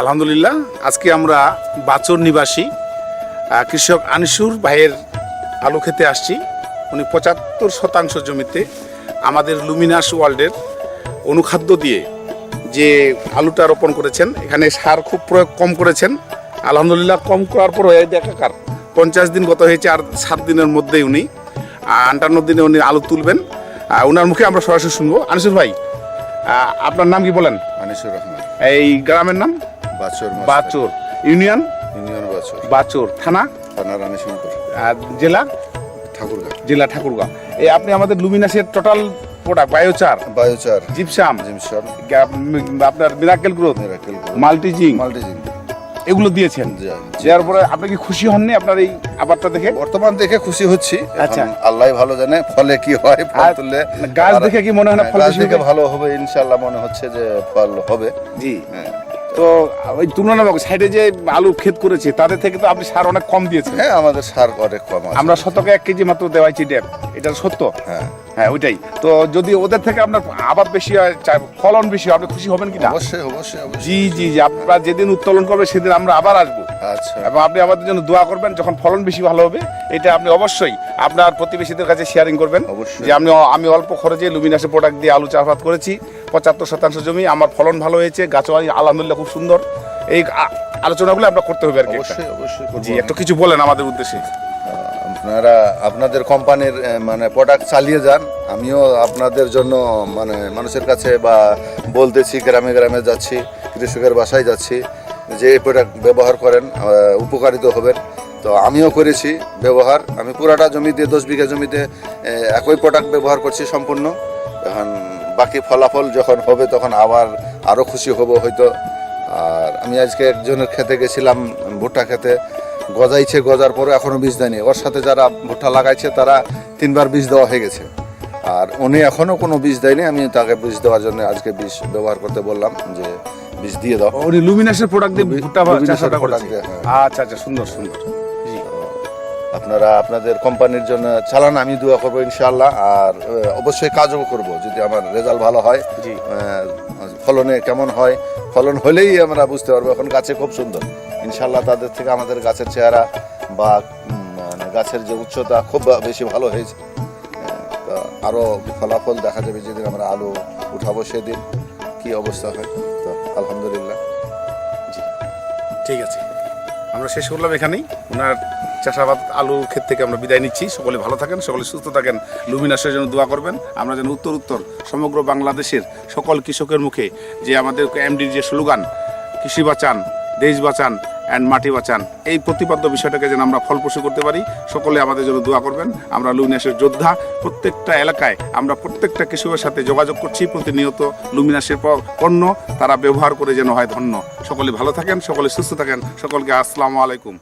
আলহামদুলিল্লাহ আজকে আমরা বাচর নিবাসী কৃষক আনিসুর ভাইয়ের আলু খেতে আসছি। উনি পঁচাত্তর শতাংশ জমিতে আমাদের লুমিনাস ওয়ার্ল্ডের অনুখাদ্য দিয়ে যে আলুটা রোপণ করেছেন এখানে সার খুব প্রয়োগ কম করেছেন। আলহামদুলিল্লাহ কম করার পর এই দেখাকার পঞ্চাশ দিন গত হয়েছে আর সাত দিনের মধ্যেই উনি আটান্ন দিনে উনি আলু তুলবেন। ওনার মুখে আমরা সরাসরি শুনব। আনিসুর ভাই আপনার নাম কি বলেন? আনিসুর রহমান। এই গ্রামের নাম? বাচর ইউনিয়ন? ইউনিয়ন বাছর। বাচর থানা? থানা রানীশঙ্কর আর জেলা? ঠাকুরগাঁ। জেলা ঠাকুরগাঁও এই আপনি আমাদের লুমিনাসের total product biochar biochar gypsum জিমসন আপনার মিরাকেল গ্রোথ মিরাকেল মাল্টিজিং মাল্টিজিং এগুলো দিয়েছেন। দেওয়ার পরে আপনি কি খুশি হননি আপনার এই আবারটা দেখে? বর্তমান দেখে খুশি হচ্ছি। আচ্ছা। আল্লাহ ভালো জানে ফলে কি হয় ফল তুললে। গাছ দেখে কি মনে হয় না হ্যাঁ, ফল দেখে ভালো হবে ইনশাল্লাহ মনে হচ্ছে যে ফল হবে। জি। হ্যাঁ। তো ওই তুলনামূলক সাইডে যে আলু ক্ষেত করেছে তাদের থেকে তো আপনি সার অনেক কম দিয়েছেন। হ্যাঁ আমাদের সার অনেক কম আমরা শতকে এক কেজি মাত্র দেওয়াইছি ড্যাপ এটা সত্য? হ্যাঁ হ্যাঁ ওইটাই। তো যদি ওদের থেকে আপনার আবার বেশি হয় ফলন বেশি হয় আপনি খুশি হবেন কি না অবশ্যই অবশ্যই। জি জি জি আপনারা যেদিন উত্তোলন করবে সেদিন আমরা আবার আসব। আচ্ছা। এবং আপনি আমাদের জন্য দোয়া করবেন যখন ফলন বেশি ভালো হবে এটা আপনি অবশ্যই আপনার প্রতিবেশীদের কাছে শেয়ারিং করবেন। অবশ্যই। যে আমি আমি অল্প খরচে লুমিনাসের প্রোডাক্ট দিয়ে আলু চাষাবাদ করেছি পঁচাত্তর শতাংশ জমি আমার ফলন ভালো হয়েছে গাছও আলহামদুলিল্লাহ খুব সুন্দর। এই আলোচনাগুলো আপনার করতে হবে আর কি অবশ্যই অবশ্যই জি। একটু কিছু বলেন আমাদের উদ্দেশ্যে। আপনারা আপনাদের কোম্পানির মানে প্রোডাক্ট চালিয়ে যান। আমিও আপনাদের জন্য মানে মানুষের কাছে বা বলতেছি, গ্রামে গ্রামে যাচ্ছি, কৃষকের বাসায় যাচ্ছি, যে এই প্রোডাক্ট ব্যবহার করেন উপকারিত হবেন। তো আমিও করেছি ব্যবহার। আমি পুরাটা জমিতে, দশ বিঘা জমিতে একই প্রোডাক্ট ব্যবহার করছি সম্পূর্ণ। এখন বাকি ফলাফল যখন হবে, তখন আবার আরও খুশি হব হয়তো। আর আমি আজকে একজনের খেতে গেছিলাম, ভুট্টা খেতে। গজাইছে গজার পরে এখনও বীজ দেয়নি। ওর সাথে যারা ভুট্টা লাগাইছে তারা তিনবার বীজ দেওয়া হয়ে গেছে। আর উনি এখনও কোনো বীজ দেয়নি। আমি তাকে বীজ দেওয়ার জন্য আজকে বীজ ব্যবহার করতে বললাম যে বীজ দিয়ে দাও। উনি লুমিনাসের প্রোডাক্ট দিয়ে ভুট্টা করেছে। হ্যাঁ। আচ্ছা আচ্ছা সুন্দর সুন্দর। আপনারা আপনাদের কোম্পানির জন্য চালান আমি দোয়া করব ইনশাআল্লাহ। আর অবশ্যই কাজও করব যদি আমার রেজাল্ট ভালো হয়। ফলনে কেমন হয়? ফলন হলেই আমরা বুঝতে পারব এখন গাছে খুব সুন্দর। ইনশাআল্লাহ তাদের থেকে আমাদের গাছের চেহারা বা মানে গাছের যে উচ্চতা খুব বেশি ভালো হয়েছে। আরও ফলাফল দেখা যাবে যেদিন আমরা আলু উঠাবো সেদিন কি অবস্থা হয়। তো আলহামদুলিল্লাহ। জি। ঠিক আছে। আমরা শেষ করলাম এখানেই। ওনার চাষাবাদ আলু ক্ষেত থেকে আমরা বিদায় নিচ্ছি। সকলে ভালো থাকেন, সকলে সুস্থ থাকেন। লুমিনাসের জন্য দোয়া করবেন। আমরা যেন উত্তর উত্তর সমগ্র বাংলাদেশের সকল কৃষকের মুখে যে আমাদের এমডির যে স্লোগান, কৃষি বাঁচান, দেশ বাঁচান অ্যান্ড মাটি বাঁচান এই প্রতিপাদ্য বিষয়টাকে যেন আমরা ফলপ্রসূ করতে পারি, সকলে আমাদের জন্য দোয়া করবেন। আমরা লুমিনাসের যোদ্ধা, প্রত্যেকটা এলাকায় আমরা প্রত্যেকটা কৃষকের সাথে যোগাযোগ করছি প্রতিনিয়ত লুমিনাসের পণ্য, তারা ব্যবহার করে যেন হয় ধন্য। সকলে ভালো থাকেন, সকলে সুস্থ থাকেন। সকলকে আসসালামু আলাইকুম।